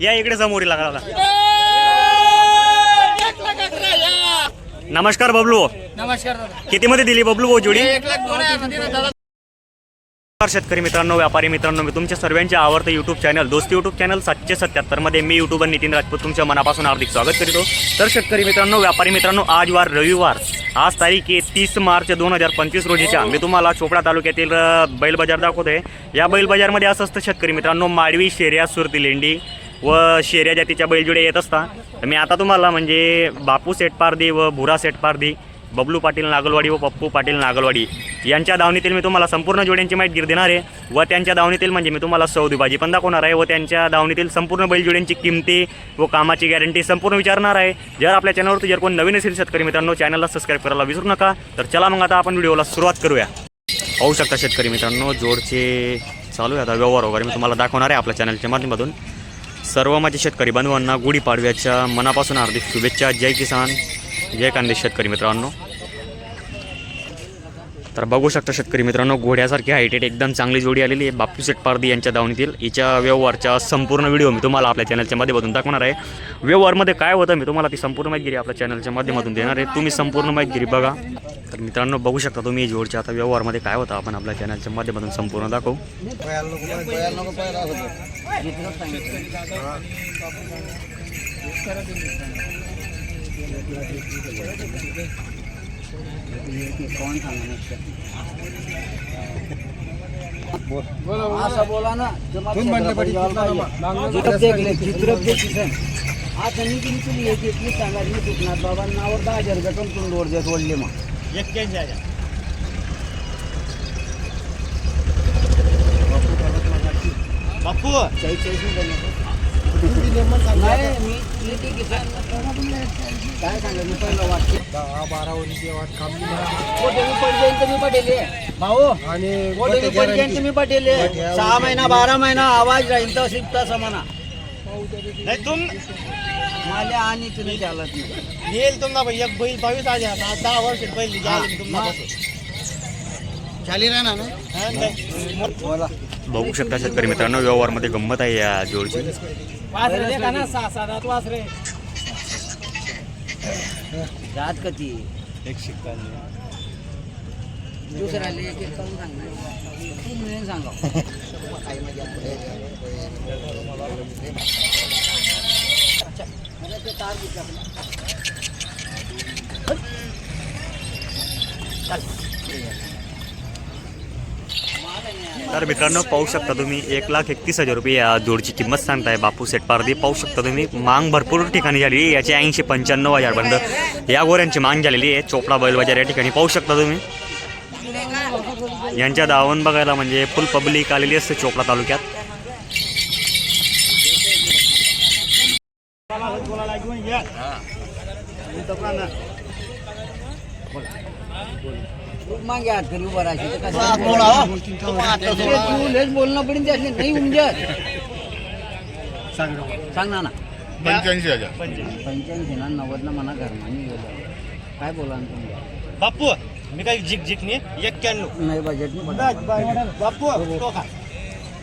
या इकडे समोरी लागला. नमस्कार बबलू. नमस्कार किती मध्ये दिली बबलू भाऊ जोडी? शेतकरी मित्रांनो व्यापारी मित्रांनो मी तुमच्या सर्वांचे आवडतं YouTube channel Dosti YouTube channel सातशे सत्याहत्तरमध्ये मी युट्यूबर नितीन राजपूत तुमच्या मनापासून हार्दिक स्वागत करीतो. तर शेतकरी मित्रांनो व्यापारी मित्रांनो आज वार रविवार. आज तारीख आहे तीस मार्च दोन हजार पंचवीस रोजीच्या. मी तुम्हाला चोपडा तालुक्यातील बैल बाजार दाखवतोय. या बैल बाजारमध्ये असं असतं शेतकरी मित्रांनो माडवी शेऱ्या सुरती लेंडी व शेऱ्या जातीच्या बैलजोड्या येत असता. तर मी आता तुम्हाला म्हणजे बापू सेटपारदी व भुरा सेटपारदी बबलू पाटील नागलवाडी व पप्पू पाटील नागलवाडी यांच्या दावणीतील मी तुम्हाला संपूर्ण जोड्यांची माहिती देणार आहे व त्यांच्या दावणीतील म्हणजे मी तुम्हाला सौदी भाजी पण दाखवणार आहे व त्यांच्या दावणीतील संपूर्ण बैलजोड्यांची किमती व कामाची गॅरंटी संपूर्ण विचारणार आहे. जर आपल्या चॅनलवरती जर कोण नवीन असेल शेतकरी मित्रांनो चॅनलला सबस्क्राईब करायला विसरू नका. तर चला मग आता आपण व्हिडिओला सुरुवात करूया. होऊ शकता शेतकरी मित्रांनो जोडचे चालू आहे. आता व्यवहार वगैरे मी तुम्हाला दाखवणार आहे आपल्या चॅनलच्या माध्यमातून. सर्व माझे शेतकरी बांधवांना गुढीपाडव्याच्या मनापासून हार्दिक शुभेच्छा. जय किसान. जय कांदे शेतकरी मित्रांनो. तर बघू शकता शेतकरी मित्रांनो घोड्यासारखी हायटेड एकदम चांगली जोडी आलेली आहे. बापू सेट पारदी यांच्या धावणीतील हिच्या व्यवहारचा संपूर्ण व्हिडिओ मी तुम्हाला आपल्या चॅनलच्या माध्यमातून दाखवणार आहे. व्यवहारमध्ये काय होतं मी तुम्हाला ती संपूर्ण माहिती आपल्या चॅनलच्या माध्यमातून देणार आहे. तुम्ही संपूर्ण माहिती बघा. तर मित्रांनो बघू शकता तुम्ही जोडच्या आता व्यवहारमध्ये काय होतं आपण आपल्या चॅनलच्या माध्यमातून संपूर्ण दाखवू. असं बोला ना आता मी तुम्ही तुम्ही एक एकली सांगा मी तुकनाथ बाबा नावावर दहा हजार रुपये कमतून दोड देत वडले मग बापू चाळीस चाळीस नाही मी काय पहिलं वाटते दहा बारा वर्षी वाट कापली मोठे मी तर मी पटेले भाऊ आणि मोठे मी तुम्ही पटेले सहा महिना बारा महिना आवाज राहील तर शिकता समाना नाही तुम मला आणि तुम्ही चालत नाही येईल तुम्हाला एक बैल बावीस हजार आज दहा वर्ष बैल जाईल तुम्हाला. बघू शकता शेतकरी मित्रांनो व्यवहारमध्ये गंमत आहे या जोडची. जात कधी? एक सांगा तार तर मित्रांनो पाहू शकता तुम्ही एक लाख एकतीस हजार रुपये या जोडची किंमत सांगताय. बापू सेट पारदी पाहू शकता तुम्ही मांग भरपूर ठिकाणी झाली आहे. याची ऐंशी पंच्याण्णव हजारपर्यंत या गोऱ्यांची मांग झालेली आहे. चोपडा बैल बाजार या ठिकाणी पाहू शकता तुम्ही. यांच्या दावण बघायला म्हणजे फुल पब्लिक आलेली असते चोपडा तालुक्यात. मागे हात करी उभं राहायची. तर कसं? तू लयच बोलणं पडेल त्यातले नाही उमजत. सांग ना. ना पंच्याऐंशी हजार. पंच्याऐंशी ना नव्वदला म्हणा घरमानी गेलं. काय बोला ना तुम्ही? बापू मी काय जिक जिक नी एक्क्याण्णव. नाही बजेट नाही बापू तो खा.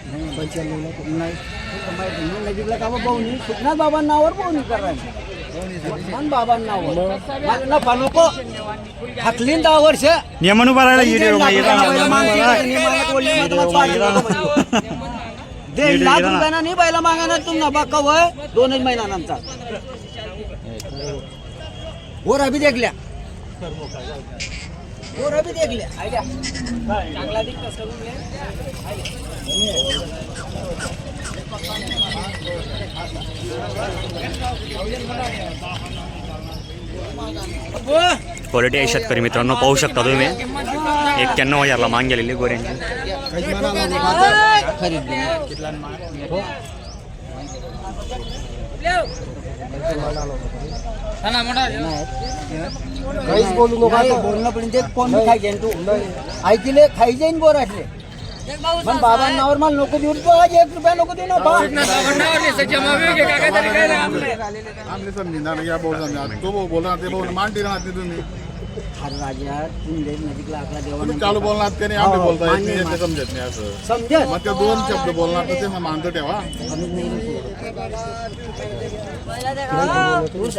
नाही तुला माहिती नाही नजीकला का पाहुणी सुखनाथ बाबांनावर पाहुणी करायची मला नफा नको. हाकलीन दहा वर्ष. नियमन दीड लाख रुपयाना नाही बैला मागायला तुम्हाला बा कवय. दोनच महिना नंतर वर अभि देखल्या. वर अभि देखल्या. आयडिया. चांगला दिसतं क्वालिटी आहे शेतकरी मित्रांनो पाहू शकता तुम्ही. एक्क्याण्णव हजारला मांग गेलेली गोऱ्यांची. काहीच बोलू नको बोलणं पण ते कोण खायचे तू? ऐकले खाई जाईन बोर आटले पण बाबांनावर मला नको देऊ. एक रुपया नको देऊ ना समजी या समजा तो बोल बोलणार ते बोल मांडी राहते तुम्ही। राजा चालू बोलणार ते नाही आमचे हो, बोलता येत नाही. समजत नाही असं मग दोन शब्द बोलणार तर ते मानतो ठेवा आम्ही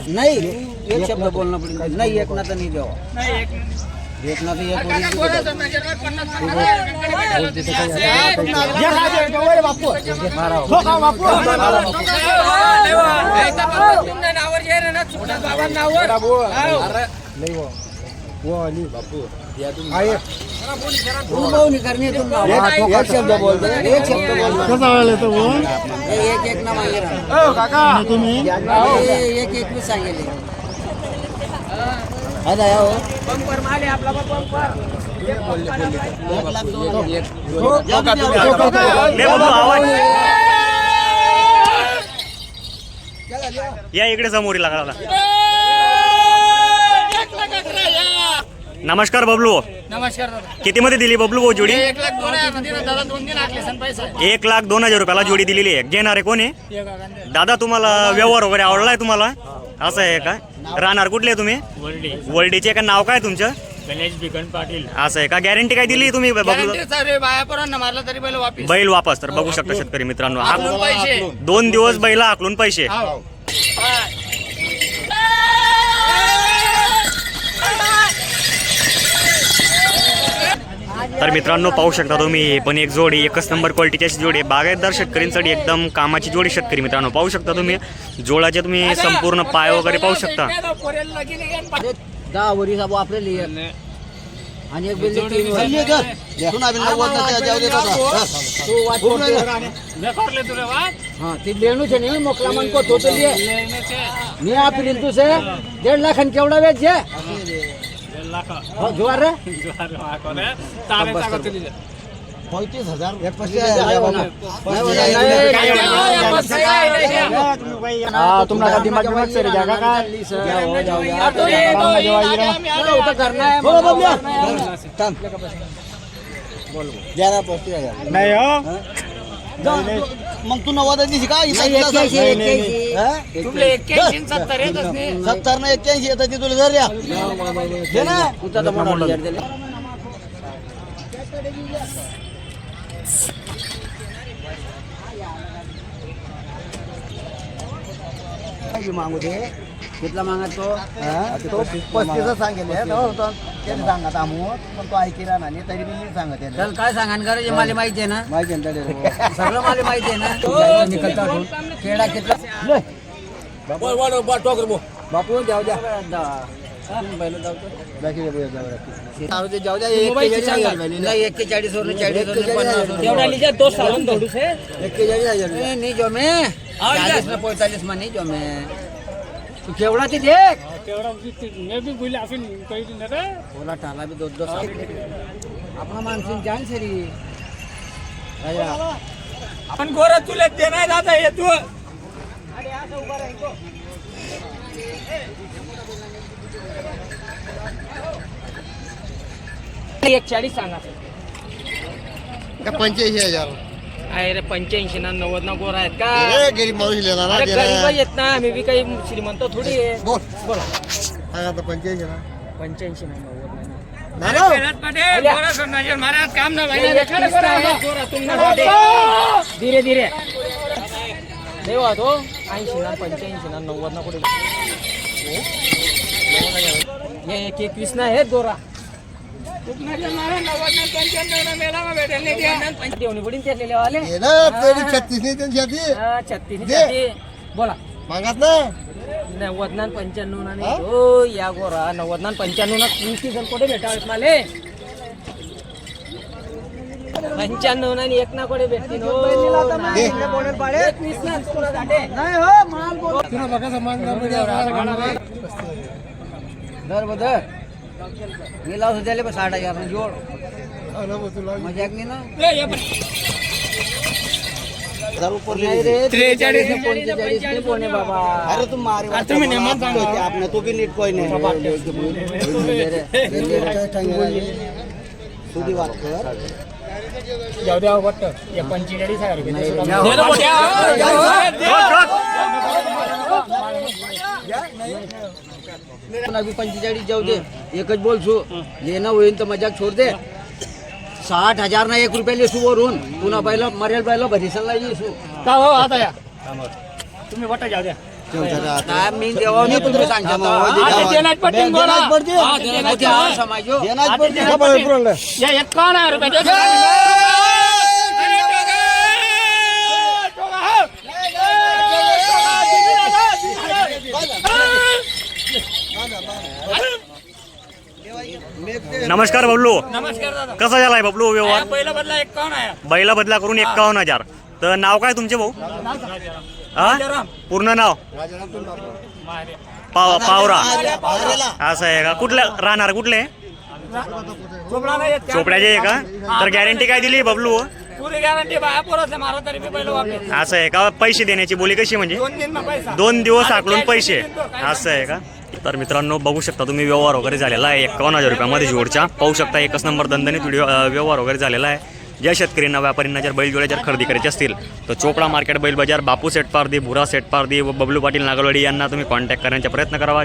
नाही एक शब्द बोलणं पडेल नाही एक ना तर नाही देवा एक ना तर एक वरी नाही तू भाऊ करणे तुम एक शब्द बोलतो एक शब्द बोलतो हे एक एक ना मागे राहा. हे एक एक मी सांगेल आता या हो. एक लाख दोन हजार. ले बाबू आवाज. या इकडे समोरी लागला नमस्कार बबलू. नमस्कार दादा. किती मध्ये दिली बबलू भाऊ जोडी? एक लाख दोन हजारमध्ये ना दादा दोन दिन आखले सण पैसा. एक लाख दोन हजार रुपयाला जोडी दिलेली आहे. घेणारे कोण आहे? दादा तुम्हाला व्यवहार वगैरे आवडलाय तुम्हाला? असं आहे का? राहणार कुठले आहे तुम्ही? वर्ल्डी वर्ल्डीचे का नाव काय तुमचं? गणेश बिकन पाटील. असं आहे का? गॅरंटी काय दिली तुम्ही? बायापर्यंत मारला तरी पहिले वापिस. बैल वापस तर बघू शकता शेतकरी मित्रांनो. हा- पैसे. दोन दिवस बैला आकलून पैसे. तर मित्रांनो पाहू शकता तुम्ही पण एक जोडी एकच नंबर क्वालिटीची अशी जोडी आहे. बागायतदार शेतकऱ्यांसाठी एकदम कामाची जोडी शेतकरी मित्रांनो. पाहू शकता तुम्ही जोडाचे तुम्ही संपूर्ण पाय वगैरे पाहू शकता. अरे, दहा वरी साबू आपल्याला ये. आणि एक बिल्ली तीन वरी. तू वाट कोणते? हाँ ती लेणू छे नहीं मोकला मन को तो तो लिए? मी आपली तुसे दीड लाखान केवढा वेच जे हो जुवार रे पंचवीस हजार नाही होणार. नाही होणार. हाँ, तुमरा का दिमाग दिमाग से रह जाएगा का? जाओ, जाओ, जाओ. तो ये तो बोलो, उतर करना है बोलो बबलिया थांब. ग्यारह पस्तीस हजार नहीं हो मग तू नव्वद दिशी का सत्तर ना एक्क्याऐंशी येतात ती तुला ना. किती मागू दे. कितला मागत तो तो पस्तीस सांगेल सांगत आमू पण तो ऐकेला नाही तरी मी सांगत चल काय सांगा करायचे मला माहिती आहे ना माहिती आहे सगळं मला माहिती आहे ना निकलता. खेळा कितला बापू जाऊ द्या जाऊ द्या एक्केचाळीस वर चाळीस तो एक्केचाळीस हज़ार नाही जो मे चाळीस ना पैतालीस मा नाही जो केवढा ते देख. मैं भी बोला फिर कोई दिन रे. बोला टाला भी दो दो साल अपना मानसिंग जान सरी. राजा. अपन गोरा तुले देना दादा ये तू. एक चाळीस सांगा पंच्याऐंशी हजार? अरे पंच्याऐंशी ना नव्वद ना गोरा आहेत का? अरे गरीब माणूस लिहिला ना अरे गेला. गरीब येत ना आम्ही बी काही श्रीमंत थोडी आहे. बोल. बोला. सांगा आता पंच्याऐंशी ना. पंच्याऐंशी ना नव्वद नाही धीरे धीरे. देवा तो. ऐंशी ना पंच्याऐंशी ना नव्वद ना कुठे? हे एक एकवीस ना हे दोरा बोला. मागात ना. नव्वद ना पंच्याण्णव ना नाही हो या गोरा नव्वद ना पंच्याण्णव ना तीस जण कुठे भेटावेत माले. पंच्याण्णव ना एक ना कुठे भेटतील हो. दर बदर. मी लावतो त्याला पण साठ हजार ना जोड मजाक नाही ना नाही रे, त्रेचाळीस, त्रेचाळीस, पंचेचाळीस नाही कोणी बाबा अरे तू मारे अरे तुम्ही नेमन सांगा. आपण तो बी नीट कोई नाही तुझी वाट कर जाऊ द्या वाटतं या पंचेचाळीस हजार रुपये पंचेचाळीस जाऊ दे. एकच बोल सु. येणं होईल तर मजाक सोड दे. साठ हजार ना एक रुपया लेसू वरून. पुन्हा पहिलं मरेल पहिलं भरिसलला येसू का हो आता या? तुम्ही वाटा जाऊ द्या. काय मी देवा नाही तुम्ही सांगता बोला. हा. समाजो. रुपये द्या. नमस्कार बबलू. नमस्कार दादा. कसा झालाय बबलू व्यवहार? पहिला बदला एकावन्न आहे. बैला बदला करून एक्कावन्न हजार. तर नाव काय तुमचे भाऊ? हा? पूर्ण नाव? पाव पावरा. असं आहे का? कुठलं राहणार? कुठले. चोपड्याचे आहे का? तर गॅरंटी काय दिली बबलू? पुरी गॅरंटी बाया पोरच मारा तरी मी पहिलं वापस असं आहे का? पैसे देण्याची बोली कशी म्हणजे? दोन दिवस आकलून पैसे. असं आहे का? तर मित्रांनो बघू शकता तुम्ही व्यवहार वगैरे झालेला आहे. एकावन्न हजार रुपयामध्ये जोडच्या पाहू शकता एकच नंबर दणदणीत व्हिडिओ व्यवहार वगैरे झालेला आहे. ज्या शेतकऱ्यांना व्यापाऱ्यांना जर बैलजोड्या जर खरेदी करायचे असतील तर चोपडा मार्केट बैल बाजार बापू सेट पारदी भुरा सेट पारदी व बबलू पाटील नागलवाडी यांना तुम्ही कॉन्टॅक्ट करण्याचा प्रयत्न करावा.